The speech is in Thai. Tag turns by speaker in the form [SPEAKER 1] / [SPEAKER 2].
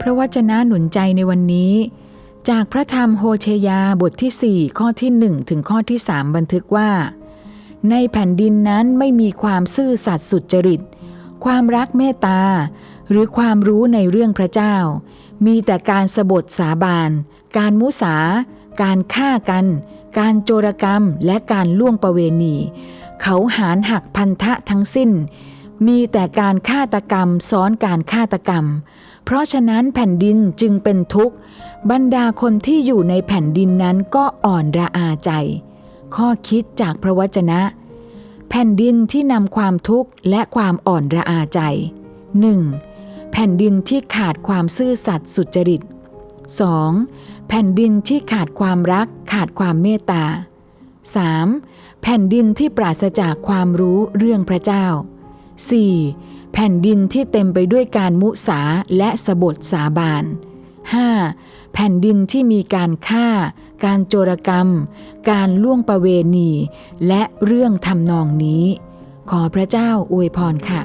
[SPEAKER 1] พระวจนะหนุนใจในวันนี้ จากพระธรรมโฮเชยาบทที่ 4 ข้อที่ 1 ถึงข้อที่ 3 บันทึกว่า ในแผ่นดินนั้นไม่มีความซื่อสัตย์สุจริต ความรักเมตตา หรือความรู้ในเรื่องพระเจ้า มีแต่การสบทสาบานการมุสา การฆ่ากัน การโจรกรรมและการล่วงประเวณี เขาหารหักพันธะทั้งสิ้น มีแต่การฆาตกรรมซ้อนการฆาตกรรม เพราะฉะนั้นแผ่นดินจึงเป็นทุกข์ บรรดาคนที่อยู่ในแผ่นดินนั้นก็อ่อนระอาใจ ข้อคิดจากพระวจนะ แผ่นดินที่นำความทุกข์และความอ่อนระอาใจ 1. แผ่นดินที่ขาดความซื่อสัตย์สุจริต 2. แผ่นดินที่ขาดความรักขาดความเมตตา 3. แผ่นดินที่ปราศจากความรู้เรื่องพระเจ้า 4. แผ่นดินที่เต็มไปด้วยการมุสาและสบทสาบาน 5. แผ่นดินที่มีการฆ่า การโจรกรรม การล่วงประเวณี และเรื่องทำนองนี้ ขอพระเจ้าอวยพรค่ะ